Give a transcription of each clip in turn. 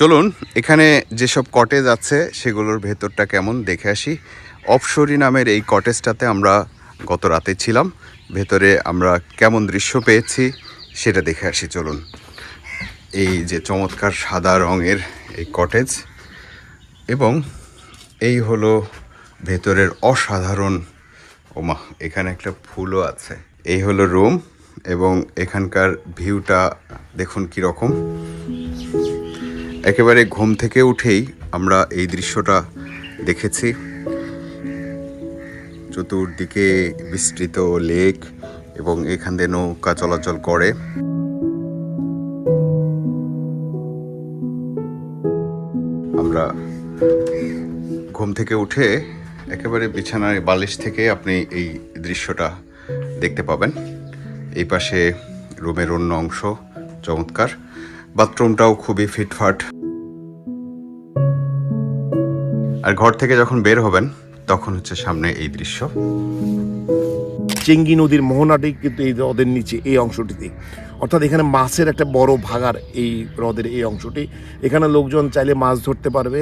চলুন, এখানে যেসব কটেজ আছে, সেগুলোর ভেতরটা কেমন দেখে আসি। অপসরি নামের এই কটেজটাতে আমরা গত রাতে ছিলাম। ভেতরে আমরা কেমন দৃশ্য পেয়েছি, সেটা দেখে আসি, চলুন। এই যে চমৎকার সাদা রঙের এই কটেজ এবং এই হলো ভেতরের অসাধারণ, ওমা, এখানে একটা ফুলও আছে। এই হলো রুম এবং এখানকার ভিউটা দেখুন কীরকম। একেবারে ঘুম থেকে উঠেই আমরা এই দৃশ্যটা দেখেছি। চতুর্দিকে বিস্তৃত লেক এবং এখান দিয়ে নৌকা চলাচল করে। আমরা ঘুম থেকে উঠে একেবারে বিছানার বালিশ থেকে আপনি এই দৃশ্যটা দেখতে পাবেন। এই পাশে রুমের অন্য অংশ চমৎকার। বাথরুমটাও খুবই ফিটফাট। আর ঘর থেকে যখন বের হবেন, তখন হচ্ছে সামনে এই দৃশ্য। চেঙ্গি নদীর মোহনাটি কিন্তু এই হ্রদের নিচে, এই অংশটিতে অর্থাৎ এখানে মাছের একটা বড় ভাগার এই হ্রদের এই অংশটি। এখানে লোকজন চাইলে মাছ ধরতে পারবে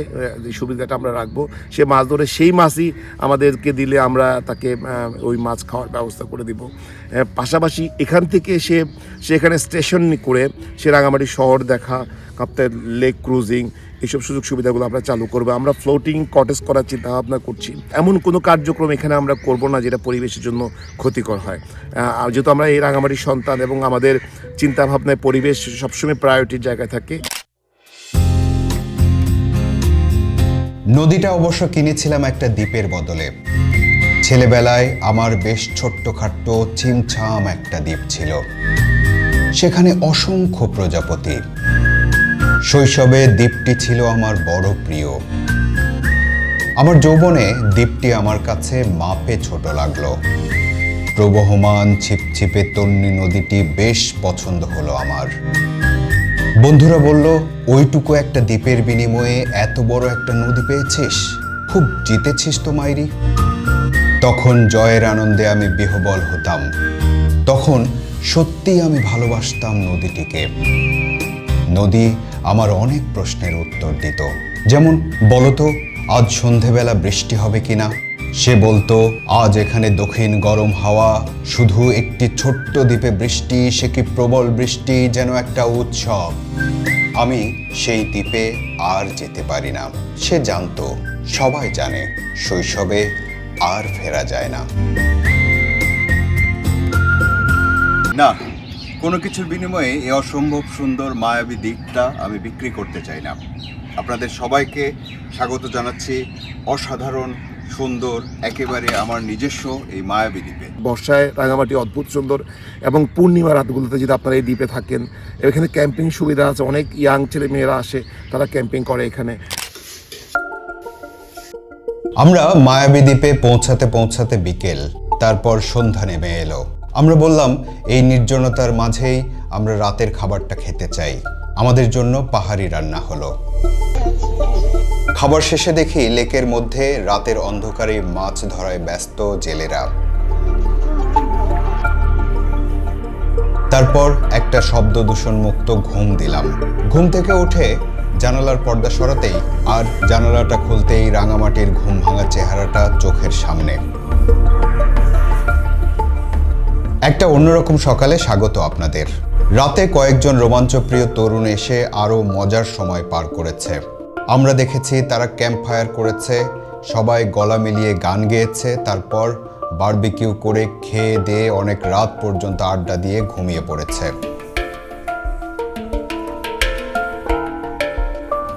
সুবিধাটা আমরা রাখব। সে মাছ ধরে সেই মাছই আমাদেরকে দিলে আমরা তাকে ওই মাছ খাওয়ার ব্যবস্থা করে দিব। পাশাপাশি এখান থেকে সে সেখানে স্টেশন করে সে রাঙামাটি শহর দেখা কাপ্তাই লেক ক্রুজিং এইসব সুযোগ সুবিধাগুলো আমরা চালু করব। আমরা ফ্লোটিং কটেজ করার চিন্তা ভাবনা করছি। এমন কোনো কার্যক্রম এখানে আমরা করব না যেটা পরিবেশের জন্য ক্ষতিকর হয়। আহ, যেহেতু আমরা এই রাঙামাটির সন্তান এবং আমাদের চিন্তা ভাবনায় পরিবেশ সবসময় প্রায়োরিটির জায়গায় থাকে। নদীটা অবশ্য কিনেছিলাম একটা দ্বীপের বদলে। ছেলেবেলায় আমার বেশ ছোট্টখাট্ট ছিমছাম একটা দ্বীপ ছিল। সেখানে অসংখ্য প্রজাপতি। শৈশবে দ্বীপটি ছিল আমার বড় প্রিয়। আমার যৌবনে দ্বীপটি আমার কাছে মাপে ছোট লাগল। প্রবহমান ছিপছিপে তন্নি নদীটি বেশ পছন্দ হলো আমার। বন্ধুরা বলল, ওইটুকু একটা দ্বীপের বিনিময়ে এত বড় একটা নদী পেয়েছিস? খুব জিতেছিস তো মাইরি। তখন জয়ের আনন্দে আমি বিহবল হতাম। তখন সত্যিই আমি ভালোবাসতাম নদীটিকে। নদী আমার অনেক প্রশ্নের উত্তর দিত। যেমন, বলতো, আজ সন্ধেবেলা বৃষ্টি হবে কিনা? সে বলতো, আজ এখানে দক্ষিণ গরম হাওয়া, শুধু একটি ছোট্ট দ্বীপে বৃষ্টি, সে কি প্রবল বৃষ্টি যেন একটা উৎসব? আমি সেই দ্বীপে আর যেতে পারি না। সে জানতো, সবাই জানে, শৈশবে আর ফেরা যায় না। না, কোনো কিছুর বিনিময়ে এই অসম্ভব সুন্দর মায়াবী দিকটা আমি বিক্রি করতে চাই না। আপনাদের সবাইকে স্বাগত জানাচ্ছি অসাধারণ, সুন্দর, একেবারে আমার নিজস্ব এই মায়াবী দ্বীপে। বর্ষায় রাঙামাটি অদ্ভুত সুন্দর এবং পূর্ণিমা রাতগুলোতে যদি আপনারা এই দ্বীপে থাকেন, এখানে ক্যাম্পিং সুবিধা আছে, অনেক ইয়াং ছেলে মেয়েরা আসে, তারা ক্যাম্পিং করে এখানে। আমরা মায়াবী দ্বীপে পৌঁছাতে পৌঁছাতে বিকেল, তারপর সন্ধ্যা নেমে এলো। আমরা বললাম, এই নির্জনতার মাঝেই আমরা রাতের খাবারটা খেতে চাই। আমাদের জন্য পাহাড়ি রান্না হলো। খাবার শেষে দেখি লেকের মধ্যে রাতের অন্ধকারে মাছ ধরায় ব্যস্ত জেলেরা। তারপর একটা শব্দ দূষণ মুক্ত ঘুম দিলাম। ঘুম থেকে উঠে জানালার পর্দা সরাতেই আর জানালাটা খুলতেই রাঙামাটির ঘুম ভাঙা চেহারাটা চোখের সামনে। একটা অন্যরকম সকালে স্বাগত আপনাদের। রাতে কয়েকজন রোমাঞ্চপ্রিয় তরুণ এসে আরও মজার সময় পার করেছে। আমরা দেখেছি তারা ক্যাম্প ফায়ার করেছে, সবাই গলা মিলিয়ে গান গেয়েছে, তারপর বারবিকিউ করে খেয়ে দিয়ে অনেক রাত পর্যন্ত আড্ডা দিয়ে ঘুমিয়ে পড়েছে।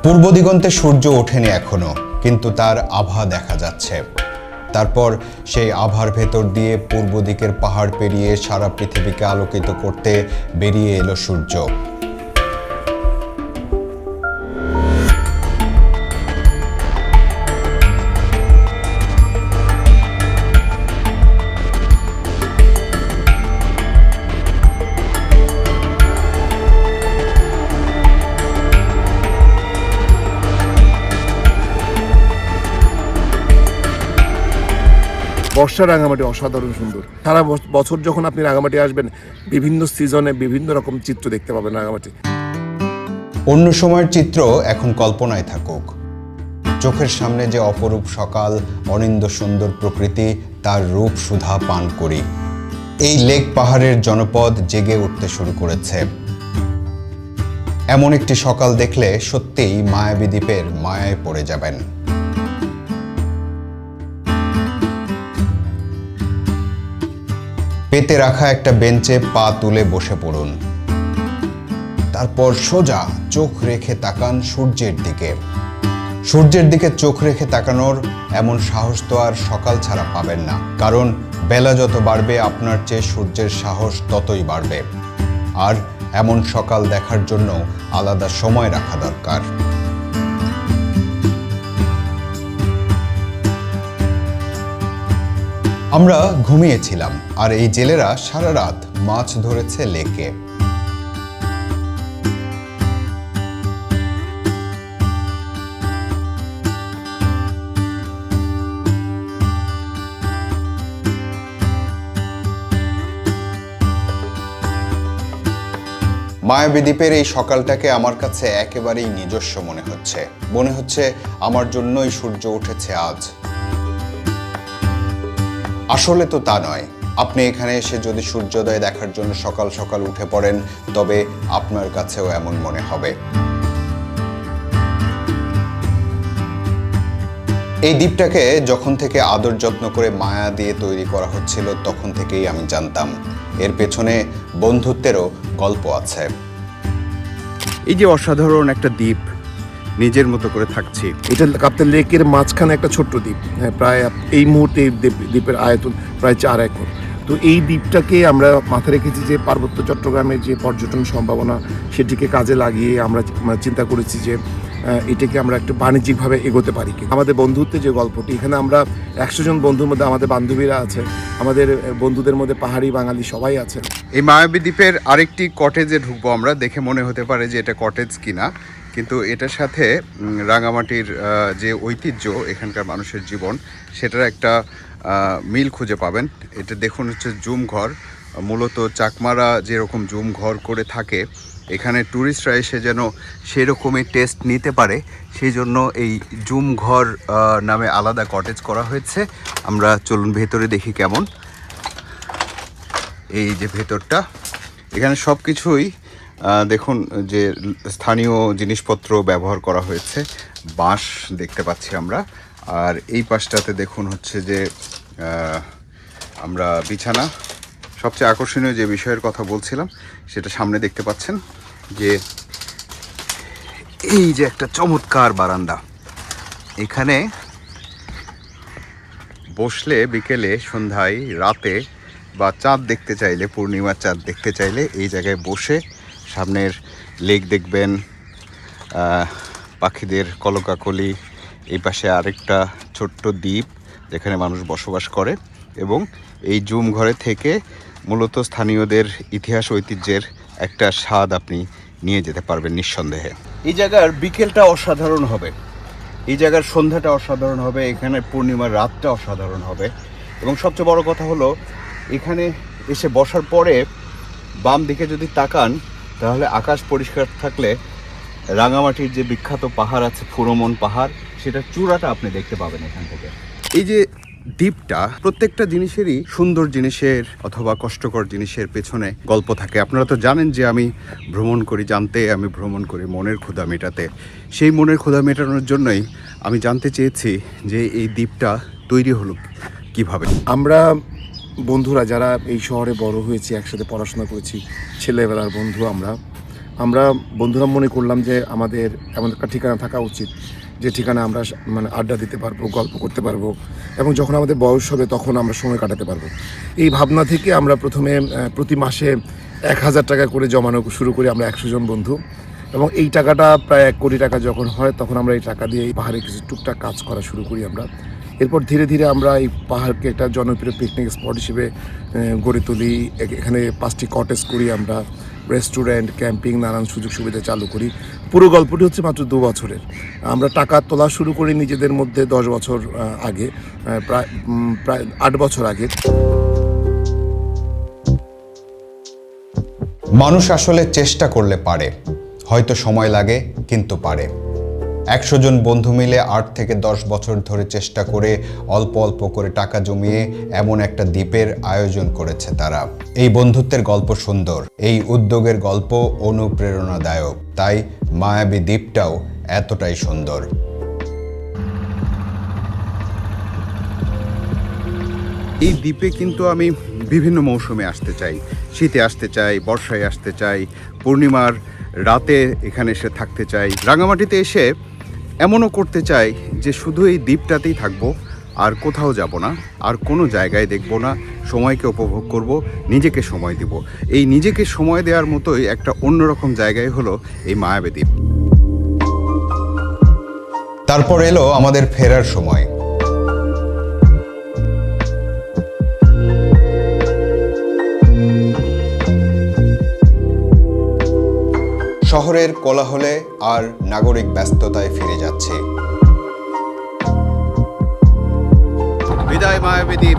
পূর্ব দিগন্তে সূর্য ওঠেনি এখনও, কিন্তু তার আভা দেখা যাচ্ছে। তারপর সেই আভার ভেতর দিয়ে পূর্ব দিকের পাহাড় পেরিয়ে সারা পৃথিবীকে আলোকিত করতে বেরিয়ে এলো সূর্য। বর্ষা রাঙামাটি অসাধারণ সুন্দর। সারা বছর যখন আপনি রাঙামাটি আসবেন, বিভিন্ন সিজনে বিভিন্ন রকম চিত্র দেখতে পাবেন রাঙামাটি। অন্য সময়ের চিত্র এখন কল্পনায় থাকুক। চোখের সামনে যে অপরূপ সকাল, অনিন্দ সুন্দর প্রকৃতি, তার রূপ সুধা পান করি। এই লেক পাহাড়ের জনপদ জেগে উঠতে শুরু করেছে। এমন একটি সকাল দেখলে সত্যিই মায়াবী দ্বীপের মায়ায় পড়ে যাবেন। পেতে রাখা একটা বেঞ্চে পা তুলে বসে পড়ুন। তারপর সোজা চোখ রেখে তাকান সূর্যের দিকে। সূর্যের দিকে চোখ রেখে তাকানোর এমন সাহস তো আর সকাল ছাড়া পাবেন না। কারণ বেলা যত বাড়বে, আপনার চেয়ে সূর্যের সাহস ততই বাড়বে। আর এমন সকাল দেখার জন্য আলাদা সময় রাখা দরকার। আমরা ঘুমিয়েছিলাম, আর এই জেলেরা সারা রাত মাছ ধরেছে লেকে। মায়াবী দ্বীপের এই সকালটাকে আমার কাছে একেবারেই নিজস্ব মনে হচ্ছে। মনে হচ্ছে আমার জন্যই সূর্য উঠেছে আজ। আসলে তো তা নয়। আপনি এখানে এসে যদি সূর্যোদয় দেখার জন্য সকাল সকাল উঠে পড়েন, তবে আপনার কাছেও এমন মনে হবে। এই দ্বীপটাকে যখন থেকে আদর যত্ন করে মায়া দিয়ে তৈরি করা হচ্ছিল, তখন থেকেই আমি জানতাম। এর পেছনে বন্ধুত্বেরও গল্প আছে। এই যে অসাধারণ একটা দ্বীপ নিজের মতো করে থাকছি। এটা কাপ্তান লেকের মাঝখানে একটা ছোট্ট দ্বীপ। হ্যাঁ প্রায় এই মুহূর্তে দ্বীপের আয়তন প্রায় চার একর। তো এই দ্বীপটাকে আমরা মাথায় রেখেছি যে পার্বত্য চট্টগ্রামের যে পর্যটন সম্ভাবনা সেটিকে কাজে লাগিয়ে আমরা মানে চিন্তা করেছি যে এটাকে আমরা একটু বাণিজ্যিকভাবে এগোতে পারি কি আমাদের বন্ধুত্বের যে গল্পটি এখানে আমরা একশো জন বন্ধুর মধ্যে আমাদের বান্ধবীরা আছে আমাদের বন্ধুদের মধ্যে পাহাড়ি বাঙালি সবাই আছে। এই মায়াবী দ্বীপের আরেকটি কটেজে ঢুকবো আমরা দেখে মনে হতে পারে যে এটা কটেজ কিনা। কিন্তু এটার সাথে রাঙামাটির যে ঐতিহ্য এখানকার মানুষের জীবন, সেটার একটা মিল খুঁজে পাবেন। এটা দেখুন হচ্ছে জুম ঘর। মূলত চাকমারা যেরকম জুম ঘর করে থাকে, এখানে ট্যুরিস্টরা এসে যেন সেরকমই টেস্ট নিতে পারে। সেই জন্য এই জুম ঘর নামে আলাদা কটেজ করা হয়েছে। আমরা চলুন ভেতরে দেখি কেমন। এই যে ভেতরটা। এখানে সব কিছুই দেখুন, যে স্থানীয় জিনিসপত্র ব্যবহার করা হয়েছে, বাঁশ দেখতে পাচ্ছি আমরা, আর এই পাশটাতে দেখুন হচ্ছে যে আমরা বিছানা। সবচেয়ে আকর্ষণীয় যে বিষয়ের কথা বলছিলাম, সেটা সামনে দেখতে পাচ্ছেন যে, এই যে একটা চমৎকার বারান্দা। এখানে বসলে বিকেলে, সন্ধ্যায়, রাতে বা চাঁদ দেখতে চাইলে, পূর্ণিমার চাঁদ দেখতে চাইলে এই জায়গায় বসে সামনের লেক দেখবেন পাখিদের কলকাকলি, এই পাশে আরেকটা ছোট্ট দ্বীপ যেখানে মানুষ বসবাস করে এবং এই জুম ঘরে থেকে মূলত স্থানীয়দের ইতিহাস ঐতিহ্যের একটা স্বাদ আপনি নিয়ে যেতে পারবেন নিঃসন্দেহে। এই জায়গার বিকেলটা অসাধারণ হবে। এই জায়গার সন্ধ্যাটা অসাধারণ হবে, এখানে পূর্ণিমার রাতটা অসাধারণ হবে এবং সবচেয়ে বড় কথা হলো, এখানে এসে বসার পরে বাম দিকে যদি তাকান তাহলে আকাশ পরিষ্কার থাকলে রাঙামাটির যে বিখ্যাত পাহাড় আছে ফুরমন পাহাড় সেটা চূড়াটা আপনি দেখতে পাবেন এখান থেকে। এই যে দ্বীপটা প্রত্যেকটা জিনিসেরই সুন্দর জিনিসের অথবা কষ্টকর জিনিসের পেছনে গল্প থাকে। আপনারা তো জানেন যে আমি ভ্রমণ করি জানতে আমি ভ্রমণ করি মনের ক্ষুধা মেটাতে। সেই মনের ক্ষুধা মেটানোর জন্যই আমি জানতে চেয়েছি যে এই দ্বীপটা তৈরি হলো কীভাবে। আমরা বন্ধুরা, যারা এই শহরে বড় হয়েছি, একসাথে পড়াশোনা করেছি, ছেলেবেলার বন্ধু আমরা আমরা বন্ধুরা মনে করলাম যে আমাদের এমন একটা ঠিকানা থাকা উচিত, যে ঠিকানা আমরা মানে আড্ডা দিতে পারব, গল্প করতে পারব, এবং যখন আমাদের বয়স হবে তখন আমরা সময় কাটাতে পারব। এই ভাবনা থেকে আমরা প্রথমে প্রতি মাসে এক হাজার টাকা করে জমানো শুরু করি আমরা একশো জন বন্ধু, এবং এই টাকাটা প্রায় এক কোটি টাকা যখন হয়, তখন আমরা এই টাকা দিয়ে এই পাহাড়ে কিছু টুকটাক কাজ করা শুরু করি আমরা। এরপর ধীরে ধীরে আমরা এই পাহাড়কে একটা জনপ্রিয় পিকনিক স্পট হিসেবে গড়ে তুলি। এখানে পাঁচটি কটেজ করি আমরা। রেস্টুরেন্ট ক্যাম্পিং নানান সুযোগ সুবিধা চালু করি। পুরো গল্পটি হচ্ছে মাত্র দু বছরের। আমরা টাকা তোলা শুরু করি নিজেদের মধ্যে দশ বছর আগে প্রায় প্রায় আট বছর আগে। মানুষ আসলে চেষ্টা করলে পারে। হয়তো সময় লাগে, কিন্তু পারে। একশো জন বন্ধু মিলে আট থেকে দশ বছর ধরে চেষ্টা করে অল্প অল্প করে টাকা জমিয়ে এমন একটা দ্বীপের আয়োজন করেছে তারা। এই বন্ধুত্বের গল্প সুন্দর, এই উদ্যোগের গল্প অনুপ্রেরণাদায়ক, তাই মায়াবী দ্বীপটাও এতটাই সুন্দর। এই দ্বীপে কিন্তু আমি বিভিন্ন মৌসুমে আসতে চাই। শীতে আসতে চাই, বর্ষায় আসতে চাই, পূর্ণিমার রাতে এখানে এসে থাকতে চাই। রাঙামাটিতে এসে এমনও করতে চাই যে শুধু এই দ্বীপটাতেই থাকব, আর কোথাও যাব না, আর কোনো জায়গায় দেখব না, সময়কে উপভোগ করব, নিজেকে সময় দিব। এই নিজেকে সময় দেওয়ার মতোই একটা অন্যরকম জায়গায় হলো এই মায়াবী দ্বীপ। তারপর এলো আমাদের ফেরার সময়। শহরের কোলাহলে আর নাগরিক ব্যস্ততায় ফিরে যাচ্ছে। বিদায় মায়াবী দ্বীপ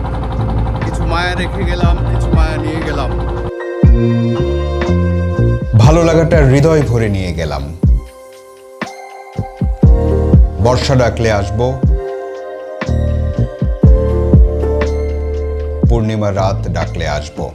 কিছু মায়া রেখে গেলাম কিছু মায়া নিয়ে গেলাম। ভালো লাগাটা হৃদয় ভরে নিয়ে গেলাম। বর্ষা ডাকলে আসব। পূর্ণিমা রাত ডাকলে আসব।